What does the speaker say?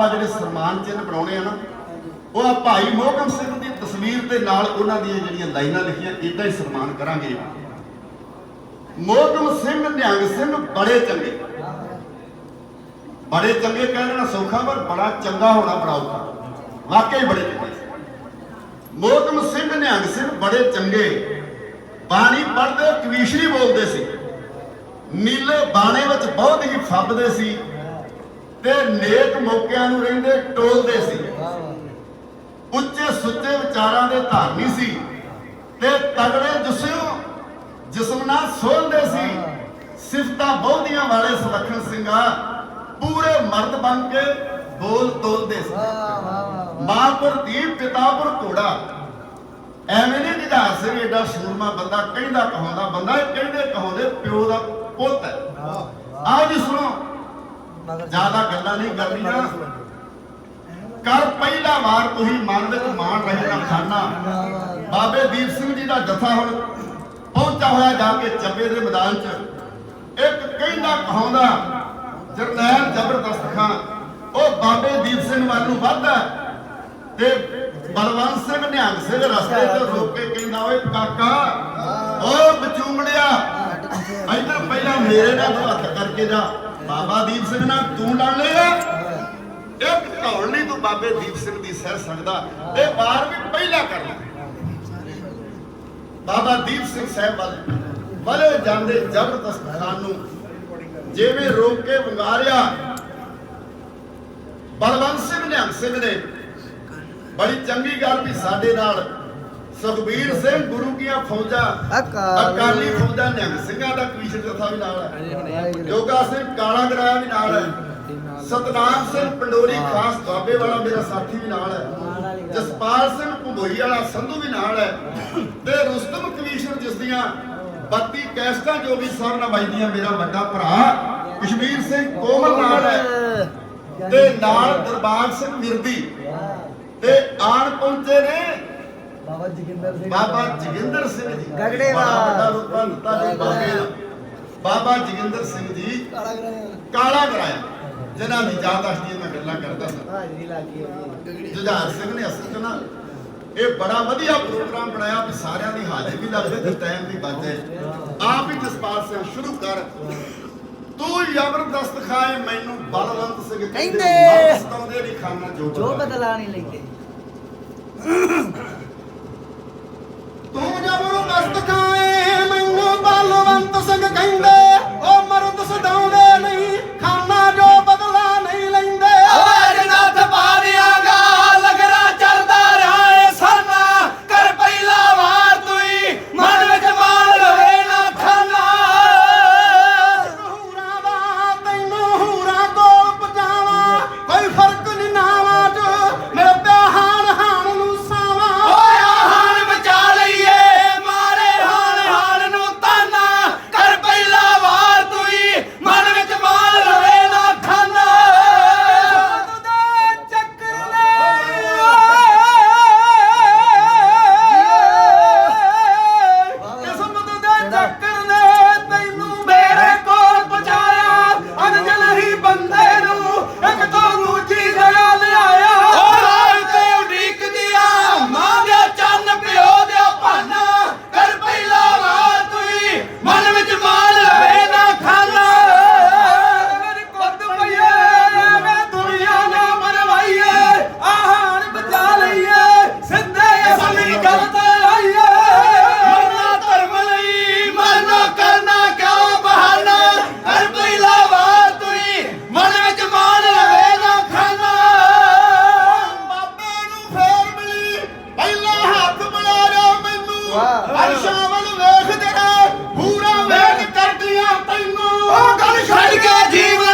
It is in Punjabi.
ਆ ਜਿਹੜੇ ਸਨਮਾਨ ਚਿੰਨ੍ਹ ਬਣਾਉਣੇ ਆ ਨਾ, ਉਹ ਆ ਭਾਈ ਮੋਹਕਮ ਸਿੰਘ ਦੀ ਤਸਵੀਰ ਦੇ ਨਾਲ ਉਹਨਾਂ ਦੀਆਂ ਜਿਹੜੀਆਂ ਲਾਈਨਾਂ ਲਿਖੀਆਂ ਇਦਾਂ ਹੀ ਸਨਮਾਨ ਕਰਾਂਗੇ। ਮੋਹਕਮ ਸਿੰਘ, ਨਿਹੰਗ ਸਿੰਘ ਬੜੇ ਚੰਗੇ। ਬੜੇ ਚੰਗੇ ਕਹਿਣਾ ਸੌਖਾ, ਪਰ ਬੜਾ ਚੰਗਾ ਹੋਣਾ ਬੜਾ ਔਖਾ। ਵਾਕਈ ਬੜੇ ਚੰਗੇ। ਮੋਹਕਮ ਸਿੰਘ, ਨਿਹੰਗ ਸਿੰਘ ਬੜੇ ਚੰਗੇ। ਬਾਣੀ ਪੜ੍ਹਦੇ, ਕਵੀਸ਼ਰੀ ਬੋਲਦੇ ਸੀ। ਨੀਲੇ ਬਾਣੇ ਵਿੱਚ ਬਹੁਤ ਹੀ ਫੱਬਦੇ ਸੀ। ਤੇ ਨੇਕ ਮੌਕਿਆਂ ਨੂੰ ਰਹਿੰਦੇ ਟੋਲਦੇ ਸੀ। ਉੱਚੇ ਸੁੱਚੇ ਵਿਚਾਰਾਂ ਦੇ ਧਾਰਨੀ ਸੀ ਤੇ ਤਗੜੇ ਜਿਸਿਓ ਜਿਸਮ ਨਾਲ ਸੋਹਣਦੇ ਸੀ। ਸਿਫਤਾਂ ਬਹੁਤੀਆਂ ਵਾਲੇ ਸੁਲੱਖਣ ਸਿੰਘਾ ਪੂਰੇ ਮਰਦ ਬਣ ਕੇ ਬੋਲ ਤੋਲਦੇ ਸੀ। ਮਾਂ ਪਰ ਪਿਤਾ ਪਰ ਘੋੜਾ। ਐਵੇਂ ਨਹੀਂ ਨਿਧਾਰ ਸਿੰਘ ਏਡਾ ਸੂਰਮਾ ਬੰਦਾ ਕਹਿੰਦਾ ਕਹਾਉਂਦਾ, ਬੰਦਾ ਕਹਿੰਦੇ ਕਹਾਉਂਦੇ ਪਿਓ ਦਾ ਪੁੱਤ ਹੈ। ਆਓ ਜੀ ਸੁਣੋ ਜ਼ਿਆਦਾ ਗੱਲਾਂ ਨਹੀਂ ਕਰਨੀਆਂ। ਕਰ ਪਹਿਲਾ ਵਾਰ ਤੁਸੀਂ ਮਨ ਵਿੱਚ ਮਾਣ ਰਹੇ ਨਾ ਖਾਨਾ। ਬਾਬੇ ਦੀਪ ਸਿੰਘ ਜੀ ਦਾ ਜਥਾ ਹੁਣ ਪਹੁੰਚਾ ਹੋਇਆ ਜਾ ਕੇ ਚੱਬੇ ਦੇ ਮੈਦਾਨ 'ਚ। ਇੱਕ ਕਹਿੰਦਾ ਕਹਾਉਂਦਾ ਜਰਨੈਲ ਜ਼ਬਰਦਸਤ ਖਾਨ ਉਹ ਬਾਬੇ ਦੀਪ ਸਿੰਘ ਵੱਲ ਨੂੰ ਵੱਧਦਾ ਤੇ ਬਲਵੰਤ ਸਿੰਘ ਨਿਹੰਗ ਸਿੰਘ ਰਸਤੇ 'ਚ ਰੋਕ ਕੇ ਕਹਿੰਦਾ ਓਏ ਕਾਕਾ ਓ ਬਚੂਮੜਿਆ ਇੱਧਰ ਪਹਿਲਾਂ ਮੇਰੇ ਨਾਲ ਤੂੰ ਹੱਥ ਕਰਕੇ ਜਾ। ਬਾਬਾ ਦੀਪ ਸਿੰਘ ਨਾਲ ਤੂੰ ਲੜ ਲਿਆ ਇੱਕ ਧੌਣ ਨਹੀਂ ਤੂੰ ਬਾਬੇ ਦੀਪ ਸਿੰਘ ਦੀ ਸਹਿ ਸਕਦਾ। ਤੇ ਵਾਰ ਵੀ ਪਹਿਲਾਂ ਕਰ ਲੈ। ਬਾਬਾ ਦੀਪ ਸਿੰਘ ਸਾਹਿਬ ਵੱਲ। ਵਲੇ ਜਾਂਦੇ ਜ਼ਬਰਦਸਤ ਖਾਨ ਨੂੰ। ਜਿਵੇਂ ਰੋਕ ਕੇ ਵੰਗਾਰਿਆ। ਬਲਵੰਤ ਸਿੰਘ ਨਿਹੰਗ ਸਿੰਘ ਨੇ। ਬੜੀ ਚੰਗੀ ਗੱਲ ਵੀ ਸਾਡੇ ਨਾਲ ਸੁਖਬੀਰ ਸਿੰਘ ਗੁਰੂ ਕੀਆਂ ਫੌਜਾਂ। ਅਕਾਲ। ਫੌਜਾਂ ਨਿਹੰਗ ਸਿੰਘਾਂ ਦਾ ਕਵੀਸ਼ਰ ਜਥਾ ਵੀ ਨਾਲ ਹੈ। ਜੋਗਾ ਸਿੰਘ ਕਾਲਾ ਗਰਾਇਆ ਵੀ ਨਾਲ ਹੈ। ਸਤਨਾਮ ਸਿੰਘ ਪੰਡੋਰੀ ਖਾਸ ਦੁਆਬੇ ਵਾਲਾ ਮੇਰਾ ਸਾਥੀ ਵੀ ਨਾਲ ਹੈ। ਜਸਪਾਲ ਸਿੰਘ ਭੰਬੋਈ ਵਾਲਾ ਸੰਧੂ ਵੀ ਨਾਲ ਹੈ। ਤੇ ਰੁਸਤਮ ਕਵੀਸ਼ਰ ਜਿਸ ਦੀਆਂ 32 ਕੈਸਟਾਂ ਜੋ ਵੀ ਸਰ ਨਵਾਈਆਂ ਮੇਰਾ ਵੱਡਾ ਭਰਾ ਕਸ਼ਮੀਰ ਸਿੰਘ ਕੋਮਲ ਨਾਲ ਹੈ। ਤੇ ਨਾਲ ਦਰਬਾਰ ਸਿੰਘ ਮਿਰਦੀ। ਤੇ ਆਣ ਪਹੁੰਚੇ ਨੇ ਬਾਬਾ ਜਗਿੰਦਰ ਸਿੰਘ ਬਾਬਾ ਜੋਗਿੰਦਰ ਸਿੰਘ ਜੀ। ਗਗੜੇ ਦਾ। ਵੱਡਾ ਰੁਤਬਾ ਦਿੱਤਾ ਜੀ ਬਾਬੇ ਦਾ। ਬਾਬਾ ਜੋਗਿੰਦਰ ਸਿੰਘ ਜੀ ਕਾਲਾ ਕਰਾਇਆ। ਕਾਲਾ ਕਰਾਇਆ। ਜਿਨ੍ਹਾਂ ਦੀ ਯਾਦਾਸ਼ਤ ਮੈਂ ਗੱਲਾਂ ਕਰਦਾ ਸੀ। ਹਾਜ਼ਰੀ ਲਾ ਕੇ ਜੁਝਾਰ ਸਿੰਘ ਨੇ ਅਸਲ 'ਚ ਨਾ ਇਹ ਬੜਾ ਵਧੀਆ ਪ੍ਰੋਗਰਾਮ ਬਣਾਇਆ ਵੀ ਸਾਰਿਆਂ ਦੀ ਹਾਜ਼ਰੀ ਵੀ ਲੱਗਦੇ ਤੇ ਟਾਈਮ ਵੀ ਬਚੇ ਆਪ ਹੀ ਜਸਪਾਲ ਸਿੰਘ ਸ਼ੁਰੂ ਕਰ। ਤੂੰ ਜ਼ਬਰਦਸਤ ਖਾਏ ਮੈਨੂੰ ਬਲਵੰਤ ਸਿੰਘ ਕਹਿੰਦੇ। ਮਰਦ ਸਤਾਉਂਦੇ ਨਹੀਂ ਖਾਣਾ ਜੋ। ਬਦਲਾ ਨਹੀਂ ਲੈਂਦੇ ਤੂੰ ਜ਼ਬਰਦਸਤ ਖਾਏ ਮੈਨੂੰ ਬਲਵੰਤ ਅਰਸ਼ਾਵਲ ਵੇਖ ਤੇਰਾ ਪੂਰਾ ਵੇਖ ਕਰਦੀਆਂ ਤੈਨੂੰ। ਉਹ ਗੱਲ ਛੱਡ ਕੇ ਜੀਵ